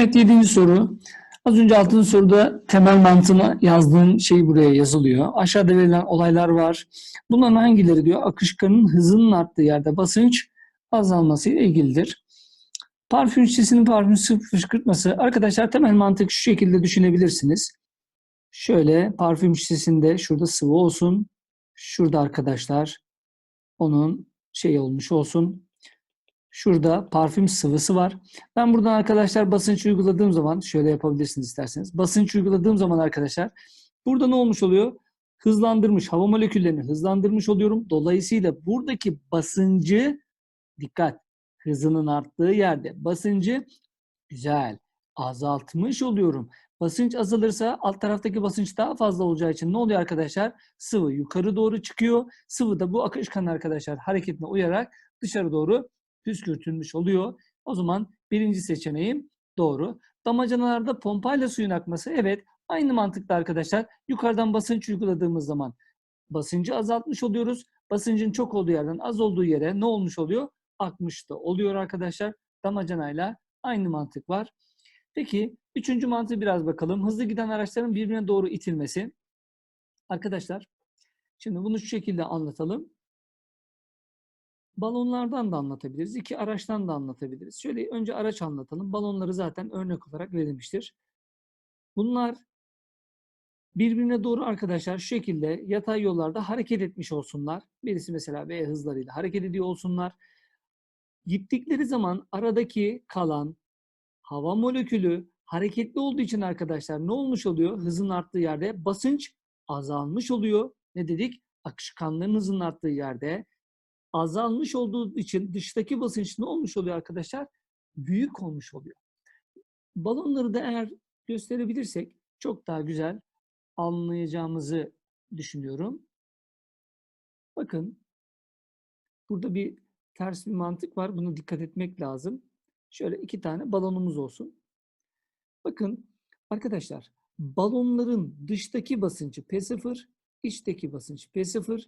Evet yedinci soru. Az önce altıncı soruda temel mantığına yazdığım şey buraya yazılıyor. Aşağıda verilen olaylar var. Bunların hangileri diyor? Akışkanın hızının arttığı yerde basınç azalması ile ilgilidir. Parfüm şişesinin parfüm fışkırtması. Arkadaşlar temel mantık şu şekilde düşünebilirsiniz. Şöyle parfüm şişesinde şurada sıvı olsun. Şurada arkadaşlar onun şey olmuş olsun. Şurada parfüm sıvısı var. Ben buradan arkadaşlar basınç uyguladığım zaman şöyle yapabilirsiniz isterseniz. Basınç uyguladığım zaman arkadaşlar burada ne olmuş oluyor? Hızlandırmış, hava moleküllerini hızlandırmış oluyorum. Dolayısıyla buradaki basıncı dikkat hızının arttığı yerde basıncı güzel azaltmış oluyorum. Basınç azalırsa alt taraftaki basınç daha fazla olacağı için ne oluyor arkadaşlar? Sıvı yukarı doğru çıkıyor. Sıvı da bu akışkan arkadaşlar hareketine uyarak dışarı doğru püskürtülmüş oluyor. O zaman birinci seçeneğim doğru. Damacanalarda pompayla suyun akması evet aynı mantıkta arkadaşlar. Yukarıdan basınç uyguladığımız zaman basıncı azaltmış oluyoruz. Basıncın çok olduğu yerden az olduğu yere ne olmuş oluyor? Akmış da oluyor arkadaşlar. Damacanayla aynı mantık var. Peki üçüncü mantığı biraz bakalım. Hızlı giden araçların birbirine doğru itilmesi. Arkadaşlar şimdi bunu şu şekilde anlatalım. Balonlardan da anlatabiliriz. iki araçtan da anlatabiliriz. Şöyle önce araç anlatalım. Balonları zaten örnek olarak verilmiştir. Bunlar birbirine doğru arkadaşlar şu şekilde yatay yollarda hareket etmiş olsunlar. Birisi mesela V hızlarıyla hareket ediyor olsunlar. Gittikleri zaman aradaki kalan hava molekülü hareketli olduğu için arkadaşlar ne olmuş oluyor? Hızın arttığı yerde basınç azalmış oluyor. Ne dedik? Akışkanlığın hızının arttığı yerde azalmış olduğu için dıştaki basınç ne olmuş oluyor arkadaşlar? Büyük olmuş oluyor. Balonları da eğer gösterebilirsek çok daha güzel anlayacağımızı düşünüyorum. Bakın burada bir ters bir mantık var. Buna dikkat etmek lazım. Şöyle iki tane balonumuz olsun. Bakın arkadaşlar balonların dıştaki basıncı P0, içteki basınç P0,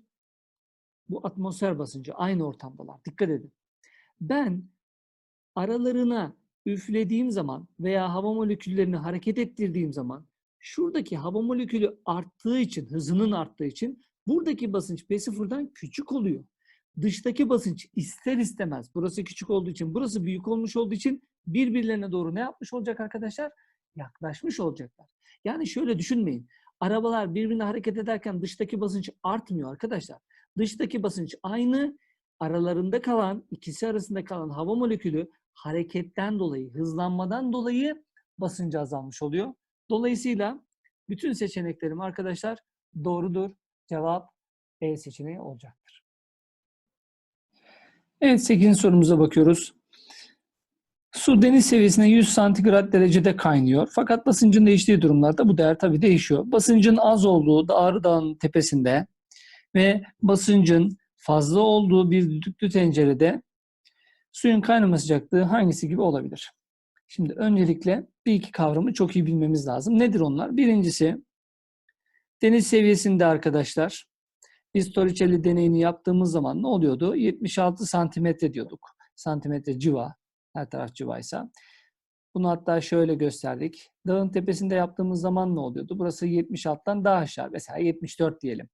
bu atmosfer basıncı aynı ortamdalar. Dikkat edin. Ben aralarına üflediğim zaman veya hava moleküllerini hareket ettirdiğim zaman şuradaki hava molekülü arttığı için, hızının arttığı için buradaki basınç P0'dan küçük oluyor. Dıştaki basınç ister istemez burası küçük olduğu için, burası büyük olmuş olduğu için birbirlerine doğru ne yapmış olacak arkadaşlar? Yaklaşmış olacaklar. Yani şöyle düşünmeyin. Arabalar birbirine hareket ederken dıştaki basınç artmıyor arkadaşlar. Dıştaki basınç aynı, aralarında kalan, ikisi arasında kalan hava molekülü hareketten dolayı, hızlanmadan dolayı basıncı azalmış oluyor. Dolayısıyla bütün seçeneklerim arkadaşlar doğrudur. Cevap E seçeneği olacaktır. Evet 8. sorumuza bakıyoruz. Su deniz seviyesine 100 santigrat derecede kaynıyor. Fakat basıncın değiştiği durumlarda bu değer tabii değişiyor. Basıncın az olduğu Ağrı Dağı'nın tepesinde ve basıncın fazla olduğu bir düdüklü tencerede suyun kaynama sıcaklığı hangisi gibi olabilir? Şimdi öncelikle bir iki kavramı çok iyi bilmemiz lazım. Nedir onlar? Birincisi deniz seviyesinde arkadaşlar biz Torricelli deneyini yaptığımız zaman ne oluyordu? 76 santimetre diyorduk. Santimetre civa. Her taraf civaysa. Bunu hatta şöyle gösterdik. Dağın tepesinde yaptığımız zaman ne oluyordu? Burası 76'dan daha aşağı. Mesela 74 diyelim.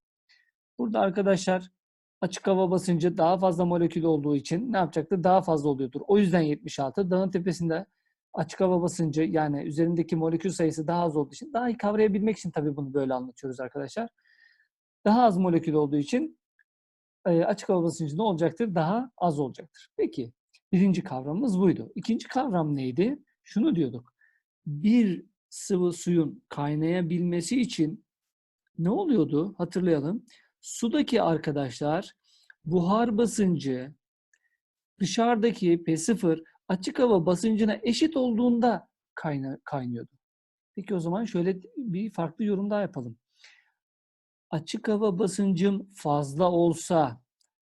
Burada arkadaşlar açık hava basıncı daha fazla molekül olduğu için ne yapacaktır? Daha fazla oluyordur. O yüzden 76. Dağın tepesinde açık hava basıncı yani üzerindeki molekül sayısı daha az olduğu için daha iyi kavrayabilmek için tabii bunu böyle anlatıyoruz arkadaşlar. Daha az molekül olduğu için açık hava basıncı ne olacaktır? Daha az olacaktır. Peki birinci kavramımız buydu. İkinci kavram neydi? Şunu diyorduk. Bir sıvı suyun kaynayabilmesi için ne oluyordu? Hatırlayalım. Sudaki arkadaşlar buhar basıncı dışarıdaki P0 açık hava basıncına eşit olduğunda kayna kaynıyordu. Peki o zaman şöyle bir farklı yorum daha yapalım. Açık hava basıncım fazla olsa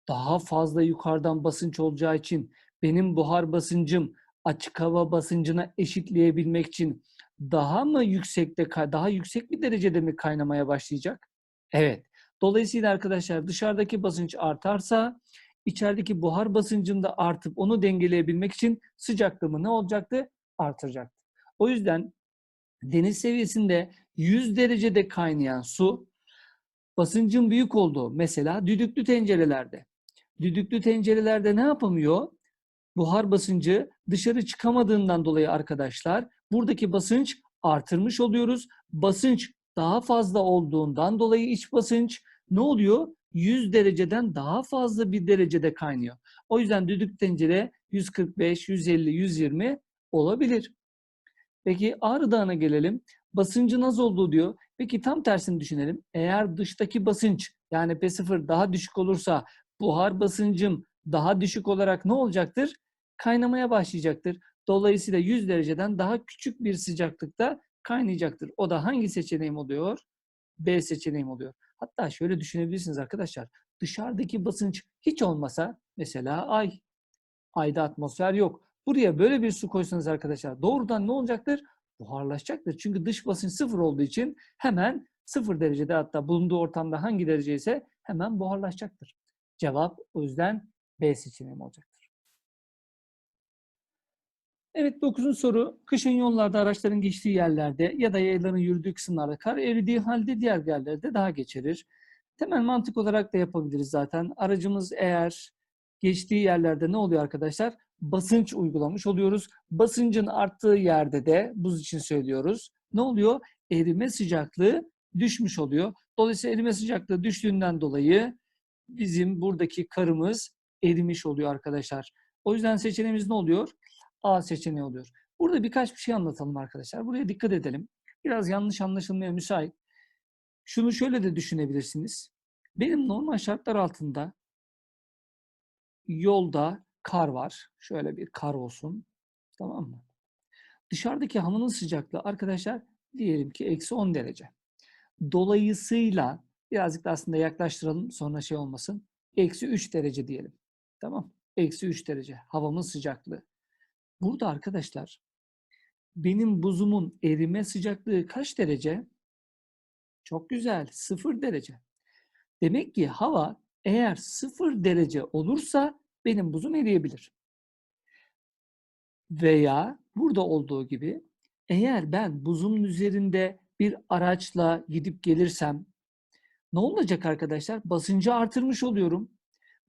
daha fazla yukarıdan basınç olacağı için benim buhar basıncım açık hava basıncına eşitleyebilmek için daha mı yüksekte daha yüksek bir derecede mi kaynamaya başlayacak? Evet. Dolayısıyla arkadaşlar dışarıdaki basınç artarsa içerideki buhar basıncım da artıp onu dengeleyebilmek için sıcaklığımı ne olacaktı? Artacaktı. O yüzden deniz seviyesinde 100 derecede kaynayan su basıncın büyük olduğu mesela düdüklü tencerelerde. Düdüklü tencerelerde ne yapamıyor? Buhar basıncı dışarı çıkamadığından dolayı arkadaşlar buradaki basınç artırmış oluyoruz. Basınç daha fazla olduğundan dolayı iç basınç ne oluyor? 100 dereceden daha fazla bir derecede kaynıyor. O yüzden düdük tencere 145, 150, 120 olabilir. Peki Ağrı Dağı'na gelelim. Basıncın az olduğu diyor. Peki tam tersini düşünelim. Eğer dıştaki basınç yani P0 daha düşük olursa buhar basıncım daha düşük olarak ne olacaktır? Kaynamaya başlayacaktır. Dolayısıyla 100 dereceden daha küçük bir sıcaklıkta kaynayacaktır. O da hangi seçeneğim oluyor? B seçeneğim oluyor. Hatta şöyle düşünebilirsiniz arkadaşlar. Dışarıdaki basınç hiç olmasa mesela ay. Ayda atmosfer yok. Buraya böyle bir su koysanız arkadaşlar doğrudan ne olacaktır? Buharlaşacaktır. Çünkü dış basınç sıfır olduğu için hemen sıfır derecede hatta bulunduğu ortamda hangi derece ise hemen buharlaşacaktır. Cevap o yüzden B seçeneğim olacaktır. Evet dokuzuncu soru. Kışın yollarda araçların geçtiği yerlerde ya da yayların yürüdüğü kısımlarda kar eridiği halde diğer yerlerde daha geçerir. Temel mantık olarak da yapabiliriz zaten. Aracımız eğer geçtiği yerlerde ne oluyor arkadaşlar? Basınç uygulamış oluyoruz. Basıncın arttığı yerde de buz için söylüyoruz. Ne oluyor? Erime sıcaklığı düşmüş oluyor. Dolayısıyla erime sıcaklığı düştüğünden dolayı bizim buradaki karımız erimiş oluyor arkadaşlar. O yüzden seçeneğimiz ne oluyor? A seçeneği oluyor. Burada birkaç bir şey anlatalım arkadaşlar. Buraya dikkat edelim. Biraz yanlış anlaşılmaya müsait. Şunu şöyle de düşünebilirsiniz. Benim normal şartlar altında yolda kar var. Şöyle bir kar olsun. Tamam mı? Dışarıdaki havanın sıcaklığı arkadaşlar diyelim ki eksi 10 derece. Dolayısıyla birazcık da aslında yaklaştıralım sonra şey olmasın. Eksi 3 derece diyelim. Tamam. Eksi 3 derece havamın sıcaklığı. Burada arkadaşlar benim buzumun erime sıcaklığı kaç derece? Çok güzel. 0 derece. Demek ki hava eğer 0 derece olursa benim buzum eriyebilir. Veya burada olduğu gibi eğer ben buzumun üzerinde bir araçla gidip gelirsem ne olacak arkadaşlar? Basıncı artırmış oluyorum.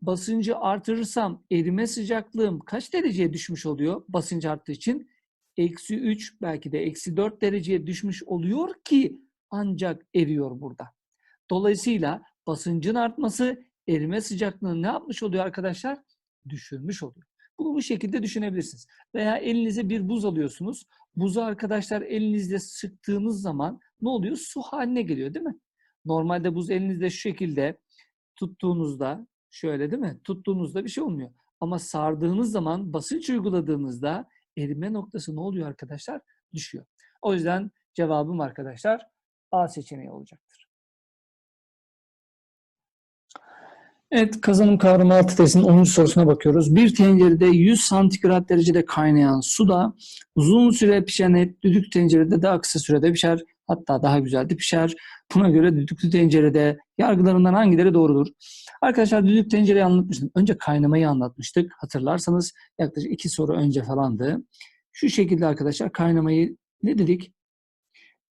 Basıncı artırırsam erime sıcaklığım kaç dereceye düşmüş oluyor basınç arttığı için? Eksi 3 belki de eksi 4 dereceye düşmüş oluyor ki ancak eriyor burada. Dolayısıyla basıncın artması erime sıcaklığını ne yapmış oluyor arkadaşlar? Düşürmüş oluyor. Bunu bu şekilde düşünebilirsiniz. Veya elinize bir buz alıyorsunuz. Buzu arkadaşlar elinizle sıktığınız zaman ne oluyor? Su haline geliyor değil mi? Normalde buz elinizde şu şekilde tuttuğunuzda şöyle değil mi? Tuttuğunuzda bir şey olmuyor. Ama sardığınız zaman basınç uyguladığınızda erime noktası ne oluyor arkadaşlar? Düşüyor. O yüzden cevabım arkadaşlar A seçeneği olacaktır. Evet, kazanım kavramı altı testinin 10. sorusuna bakıyoruz. Bir tencerede 100 santigrat derecede kaynayan suda uzun süre pişen et düdük tencerede daha kısa sürede pişer. Hatta daha güzel de pişer. Buna göre düdüklü tencerede yargılarından hangileri doğrudur? Arkadaşlar düdük tencereyi anlatmıştım. Önce kaynamayı anlatmıştık. Hatırlarsanız yaklaşık iki soru önce falandı. Şu şekilde arkadaşlar kaynamayı ne dedik?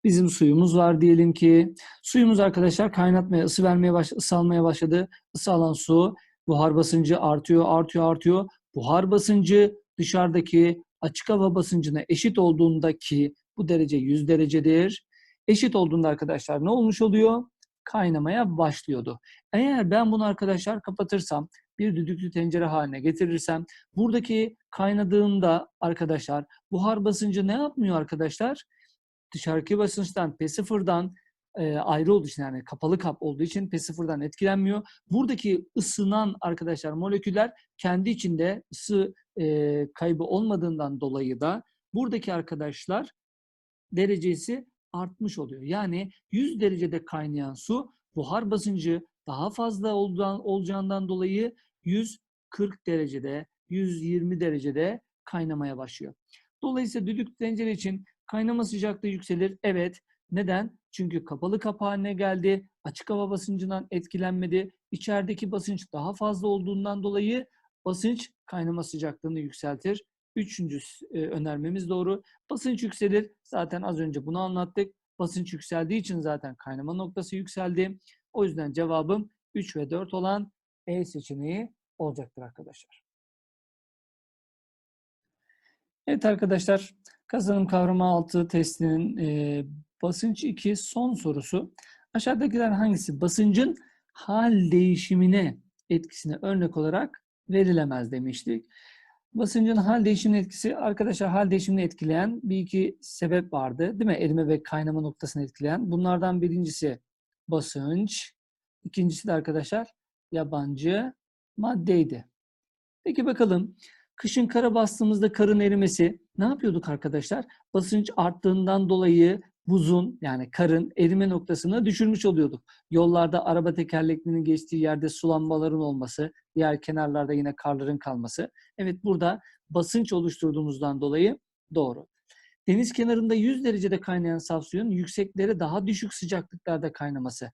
Bizim suyumuz var diyelim ki. Suyumuz arkadaşlar kaynatmaya, ısı vermeye başladı, ısı almaya başladı. Isı alan su buhar basıncı artıyor, artıyor, artıyor. Buhar basıncı dışarıdaki açık hava basıncına eşit olduğunda ki bu derece 100 derecedir. Eşit olduğunda arkadaşlar ne olmuş oluyor? Kaynamaya başlıyordu. Eğer ben bunu arkadaşlar kapatırsam, bir düdüklü tencere haline getirirsem, buradaki kaynadığında arkadaşlar buhar basıncı ne yapmıyor arkadaşlar? Dışarıki basınçtan P0'dan e, ayrı olduğu için yani kapalı kap olduğu için P0'dan etkilenmiyor. Buradaki ısınan arkadaşlar moleküller kendi içinde ısı e, kaybı olmadığından dolayı da buradaki arkadaşlar derecesi artmış oluyor. Yani 100 derecede kaynayan su buhar basıncı daha fazla olacağından dolayı 140 derecede, 120 derecede kaynamaya başlıyor. Dolayısıyla düdük tencere için kaynama sıcaklığı yükselir. Evet. Neden? Çünkü kapalı kap haline geldi. Açık hava basıncından etkilenmedi. İçerideki basınç daha fazla olduğundan dolayı basınç kaynama sıcaklığını yükseltir. Üçüncü e, önermemiz doğru. Basınç yükselir. Zaten az önce bunu anlattık. Basınç yükseldiği için zaten kaynama noktası yükseldi. O yüzden cevabım 3 ve 4 olan E seçeneği olacaktır arkadaşlar. Evet arkadaşlar, kazanım kavramı 6 testinin e, basınç 2 son sorusu. Aşağıdakiler hangisi basıncın hal değişimine etkisine örnek olarak verilemez demiştik. Basıncın hal değişimine etkisi, arkadaşlar hal değişimini etkileyen bir iki sebep vardı. Değil mi? Erime ve kaynama noktasını etkileyen. Bunlardan birincisi basınç. ikincisi de arkadaşlar yabancı maddeydi. Peki bakalım kışın kara bastığımızda karın erimesi ne yapıyorduk arkadaşlar? Basınç arttığından dolayı buzun yani karın erime noktasını düşürmüş oluyorduk. Yollarda araba tekerleklerinin geçtiği yerde sulanmaların olması, diğer kenarlarda yine karların kalması. Evet burada basınç oluşturduğumuzdan dolayı doğru. Deniz kenarında 100 derecede kaynayan saf suyun yükseklere daha düşük sıcaklıklarda kaynaması.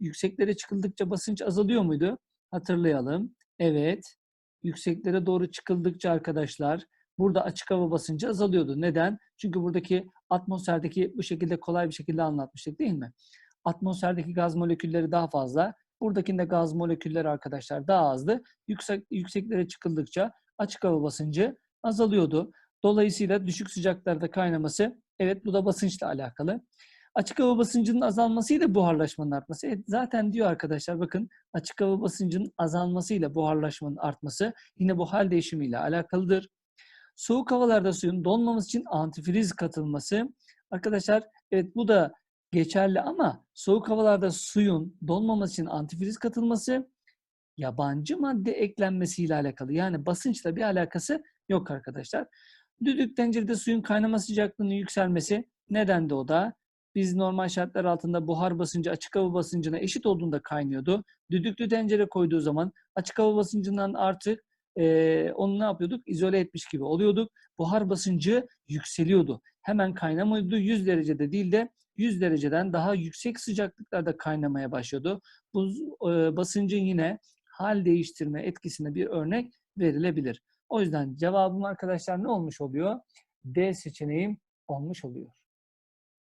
Yükseklere çıkıldıkça basınç azalıyor muydu? Hatırlayalım. Evet. Yükseklere doğru çıkıldıkça arkadaşlar burada açık hava basıncı azalıyordu. Neden? Çünkü buradaki atmosferdeki bu şekilde kolay bir şekilde anlatmıştık değil mi? Atmosferdeki gaz molekülleri daha fazla. Buradakinde gaz molekülleri arkadaşlar daha azdı. Yüksek, yükseklere çıkıldıkça açık hava basıncı azalıyordu. Dolayısıyla düşük sıcaklarda kaynaması evet bu da basınçla alakalı. Açık hava basıncının azalmasıyla buharlaşmanın artması. Evet, zaten diyor arkadaşlar bakın açık hava basıncının azalmasıyla buharlaşmanın artması yine bu hal değişimiyle alakalıdır. Soğuk havalarda suyun donmaması için antifriz katılması. Arkadaşlar evet bu da geçerli ama soğuk havalarda suyun donmaması için antifriz katılması yabancı madde eklenmesiyle alakalı. Yani basınçla bir alakası yok arkadaşlar. Düdük tencerede suyun kaynama sıcaklığının yükselmesi. Neden de o da? Biz normal şartlar altında buhar basıncı açık hava basıncına eşit olduğunda kaynıyordu. Düdüklü tencere koyduğu zaman açık hava basıncından artık e, onu ne yapıyorduk? İzole etmiş gibi oluyorduk. Buhar basıncı yükseliyordu. Hemen kaynamıyordu. 100 derecede değil de 100 dereceden daha yüksek sıcaklıklarda kaynamaya başlıyordu. Bu e, basıncın yine hal değiştirme etkisine bir örnek verilebilir. O yüzden cevabım arkadaşlar ne olmuş oluyor? D seçeneğim olmuş oluyor.